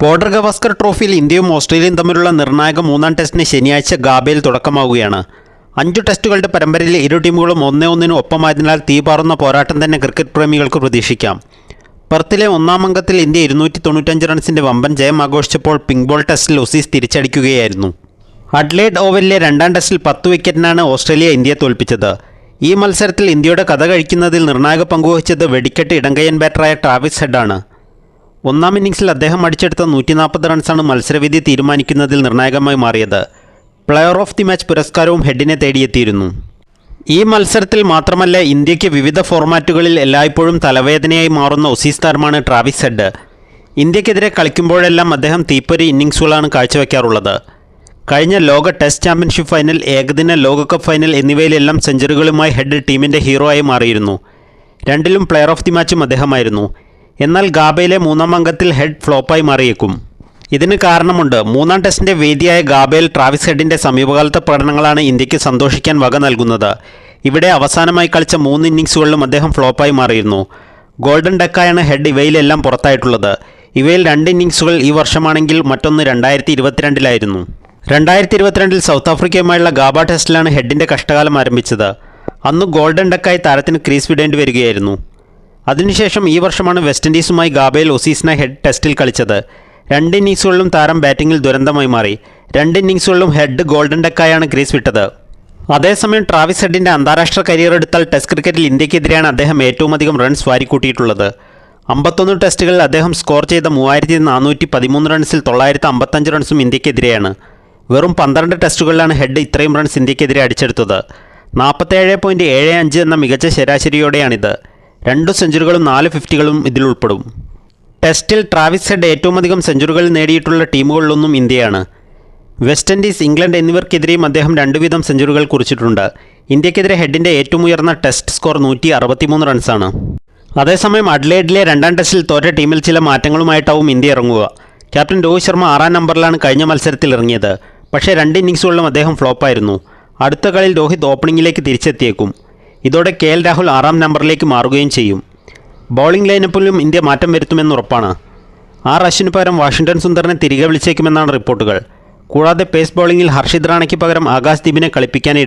Border Gavaskar ട്രോഫിയിൽ ഇന്ത്യയും ഓസ്ട്രേലിയയും തമ്മിലുള്ള നിർണായക മൂന്നാം ടെസ്റ്റിന് ശനിയാഴ്ച ഗാബയിൽ തുടക്കമാവുകയാണ്. അഞ്ചു ടെസ്റ്റുകളുടെ പരമ്പരയിൽ ഇരു ടീമുകളും ഒന്നേ ഒന്നിന് ഒപ്പമായതിനാൽ തീപാറുന്ന പോരാട്ടം തന്നെ ക്രിക്കറ്റ് പ്രേമികൾക്ക് പ്രതീക്ഷിക്കാം. പെർത്തിലെ ഒന്നാം അംഗത്തിൽ ഇന്ത്യ ഇരുന്നൂറ്റി തൊണ്ണൂറ്റഞ്ച് റൺസിന്റെ വമ്പൻ ജയം ആഘോഷിച്ചപ്പോൾ പിങ്ക് ബോൾ ടെസ്റ്റിൽ ഒസീസ് തിരിച്ചടിക്കുകയായിരുന്നു. അഡ്ലേഡ് ഓവലിലെ രണ്ടാം ടെസ്റ്റിൽ പത്ത് വിക്കറ്റിനാണ് ഓസ്ട്രേലിയ ഇന്ത്യയെ തോൽപ്പിച്ചത്. ഈ മത്സരത്തിൽ ഇന്ത്യയുടെ കഥ കഴിക്കുന്നതിൽ നിർണായക പങ്കുവഹിച്ചത് വെടിക്കെട്ട് ഇടങ്കയ്യൻ ബാറ്ററായ ട്രാവിസ് ഹെഡാണ്. ഒന്നാം ഇന്നിംഗ്സിൽ അദ്ദേഹം അടിച്ചെടുത്ത നൂറ്റി നാൽപ്പത് റൺസാണ് മത്സരവിധി തീരുമാനിക്കുന്നതിൽ നിർണായകമായി മാറിയത്. പ്ലെയർ ഓഫ് ദി മാച്ച് പുരസ്കാരവും ഹെഡിനെ തേടിയെത്തിയിരുന്നു. ഈ മത്സരത്തിൽ മാത്രമല്ല ഇന്ത്യയ്ക്ക് വിവിധ ഫോർമാറ്റുകളിൽ എല്ലായ്പ്പോഴും തലവേദനയായി മാറുന്ന ഒസീസ് താരമാണ് ട്രാവിസ് ഹെഡ്. ഇന്ത്യക്കെതിരെ കളിക്കുമ്പോഴെല്ലാം അദ്ദേഹം തീപ്പൊരി ഇന്നിംഗ്സുകളാണ് കാഴ്ചവെക്കാറുള്ളത്. കഴിഞ്ഞ ലോക ടെസ്റ്റ് ചാമ്പ്യൻഷിപ്പ് ഫൈനൽ ഏകദിന ലോകകപ്പ് ഫൈനൽ എന്നിവയിലെല്ലാം സെഞ്ചുറികളുമായി ഹെഡ് ടീമിന്റെ ഹീറോ ആയി മാറിയിരുന്നു. രണ്ടിലും പ്ലെയർ ഓഫ് ദി മാച്ചും അദ്ദേഹമായിരുന്നു. എന്നാൽ ഗാബയിലെ മൂന്നാം അംഗത്തിൽ ഹെഡ് ഫ്ലോപ്പായി മാറിയേക്കും. ഇതിന് കാരണമുണ്ട്. മൂന്നാം ടെസ്റ്റിന്റെ വേദിയായ ഗാബയിൽ ട്രാവിസ് ഹെഡിന്റെ സമീപകാലത്തെ പ്രകടനങ്ങളാണ് ഇന്ത്യയ്ക്ക് സന്തോഷിക്കാൻ വക നൽകുന്നത്. ഇവിടെ അവസാനമായി കളിച്ച മൂന്ന് ഇന്നിങ്സുകളിലും അദ്ദേഹം ഫ്ലോപ്പായി മാറിയിരുന്നു. ഗോൾഡൻ ഡക്കായാണ് ഹെഡ് ഇവയിലെല്ലാം പുറത്തായിട്ടുള്ളത്. ഇവയിൽ രണ്ട് ഇന്നിങ്സുകൾ ഈ വർഷമാണെങ്കിൽ മറ്റൊന്ന് രണ്ടായിരത്തി ഇരുപത്തിരണ്ടിലായിരുന്നു രണ്ടായിരത്തി ഇരുപത്തിരണ്ടിൽ സൗത്ത് ആഫ്രിക്കയുമായുള്ള ഗാബ ടെസ്റ്റിലാണ് ഹെഡിന്റെ കഷ്ടകാലം ആരംഭിച്ചത്. അന്ന് ഗോൾഡൻ ഡക്കായി താരത്തിന് ക്രീസ് വിടേണ്ടി വരികയായിരുന്നു അതിനുശേഷം ഈ വർഷമാണ് വെസ്റ്റ് ഇൻഡീസുമായി ഗാബേൽ ഒസീസിനെ ഹെഡ് ടെസ്റ്റിൽ കളിച്ചത്. രണ്ട് ഇന്നിങ്സുകളിലും താരം ബാറ്റിംഗിൽ ദുരന്തമായി മാറി. രണ്ട് ഇന്നിങ്സുകളിലും ഹെഡ് ഗോൾഡൻ ഡെക്കായാണ് ക്രീസ് വിട്ടത്. അതേസമയം ട്രാവിസ് ഹെഡിന്റെ അന്താരാഷ്ട്ര കരിയർ എടുത്താൽ ടെസ്റ്റ് ക്രിക്കറ്റിൽ ഇന്ത്യക്കെതിരെയാണ് അദ്ദേഹം ഏറ്റവും അധികം റൺസ് വാരിക്കൂട്ടിയിട്ടുള്ളത്. അമ്പത്തൊന്ന് ടെസ്റ്റുകളിൽ അദ്ദേഹം സ്കോർ ചെയ്ത മൂവായിരത്തി നാനൂറ്റി പതിമൂന്ന് റൺസിൽ തൊള്ളായിരത്തി അമ്പത്തഞ്ച് റൺസും ഇന്ത്യക്കെതിരെയാണ്. വെറും പന്ത്രണ്ട് ടെസ്റ്റുകളിലാണ് ഹെഡ് ഇത്രയും റൺസ് ഇന്ത്യക്കെതിരെ അടിച്ചെടുത്തത്. നാൽപ്പത്തേഴ് പോയിന്റ് ഏഴ് അഞ്ച് എന്ന മികച്ച ശരാശരിയോടെയാണിത്. രണ്ട് സെഞ്ചുറികളും നാല് ഫിഫ്റ്റികളും ഇതിൽ ഉൾപ്പെടും. ടെസ്റ്റിൽ ട്രാവിസ് ഹെഡ് ഏറ്റവും അധികം സെഞ്ചുറികൾ നേടിയിട്ടുള്ള ടീമുകളിലൊന്നും ഇന്ത്യയാണ്. വെസ്റ്റ് ഇൻഡീസ് ഇംഗ്ലണ്ട് എന്നിവർക്കെതിരെയും അദ്ദേഹം രണ്ടു വീതം സെഞ്ചുറികൾ കുറിച്ചിട്ടുണ്ട്. ഇന്ത്യക്കെതിരെ ഹെഡിന്റെ ഏറ്റവും ഉയർന്ന ടെസ്റ്റ് സ്കോർ നൂറ്റി അറുപത്തിമൂന്ന് റൺസാണ്. അതേസമയം അഡ്ലേഡിലെ രണ്ടാം ടെസ്റ്റിൽ തോറ്റ ടീമിൽ ചില മാറ്റങ്ങളുമായിട്ടാവും ഇന്ത്യ ഇറങ്ങുക. ക്യാപ്റ്റൻ രോഹിത് ശർമ്മ ആറാം നമ്പറിലാണ് കഴിഞ്ഞ മത്സരത്തിൽ ഇറങ്ങിയത്. പക്ഷേ രണ്ട് ഇന്നിങ്സുകളിലും അദ്ദേഹം ഫ്ലോപ്പായിരുന്നു. അടുത്ത കളിയിൽ രോഹിത് ഓപ്പണിംഗിലേക്ക് തിരിച്ചെത്തിയേക്കും. ഇതോടെ കെ എൽ രാഹുൽ ആറാം നമ്പറിലേക്ക് മാറുകയും ചെയ്യും. ബൗളിംഗ് ലൈനപ്പിലും ഇന്ത്യ മാറ്റം വരുത്തുമെന്ന് ഉറപ്പാണ്. ആർ അശ്വിന് പകരം വാഷിംഗ്ടൺ സുന്ദറിനെ തിരികെ വിളിച്ചേക്കുമെന്നാണ് റിപ്പോർട്ടുകൾ. കൂടാതെ പേസ് ബൗളിംഗിൽ ഹർഷിത് റാണയ്ക്ക് പകരം ആകാശ് ദീപിനെ കളിപ്പിക്കാൻ